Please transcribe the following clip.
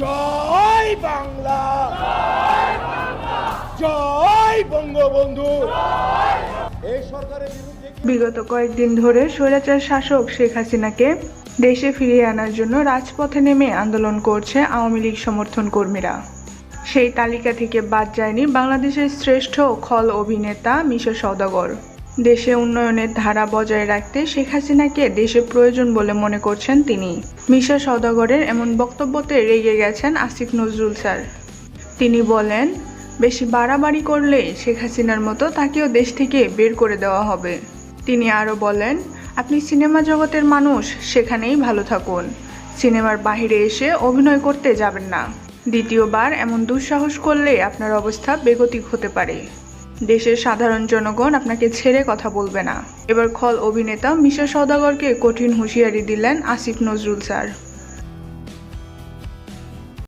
জয় বাংলা। জয় বঙ্গবন্ধু। এই সরকারের বিগত কয়েকদিন ধরে স্বৈরাচার শাসক শেখ হাসিনাকে দেশে ফিরিয়ে আনার জন্য রাজপথে নেমে আন্দোলন করছে আওয়ামী লীগ সমর্থন কর্মীরা। সেই তালিকা থেকে বাদ যায়নি বাংলাদেশের শ্রেষ্ঠ খল অভিনেতা মিশা সওদাগর। দেশে উন্নয়নের ধারা বজায় রাখতে শেখ হাসিনাকে দেশে প্রয়োজন বলে মনে করছেন তিনি। মিশা সওদাগরের এমন বক্তব্যতে রেগে গেছেন আসিফ নজরুল স্যার। তিনি বলেন, বেশি বাড়াবাড়ি করলে শেখ হাসিনার মতো তাকেও দেশ থেকে বের করে দেওয়া হবে। তিনি আরও বলেন, আপনি সিনেমা জগতের মানুষ, সেখানেই ভালো থাকুন। সিনেমার বাইরে এসে অভিনয় করতে যাবেন না। দ্বিতীয়বার এমন দুঃসাহস করলে আপনার অবস্থা বেগতিক হতে পারে। দেশের সাধারণ জনগণ আপনাকে ছেড়ে কথা বলবে না। এবার খল অভিনেতা মিশা সদাগরকে কঠিন হুঁশিয়ারি দিলেন আসিফ নজরুল স্যার।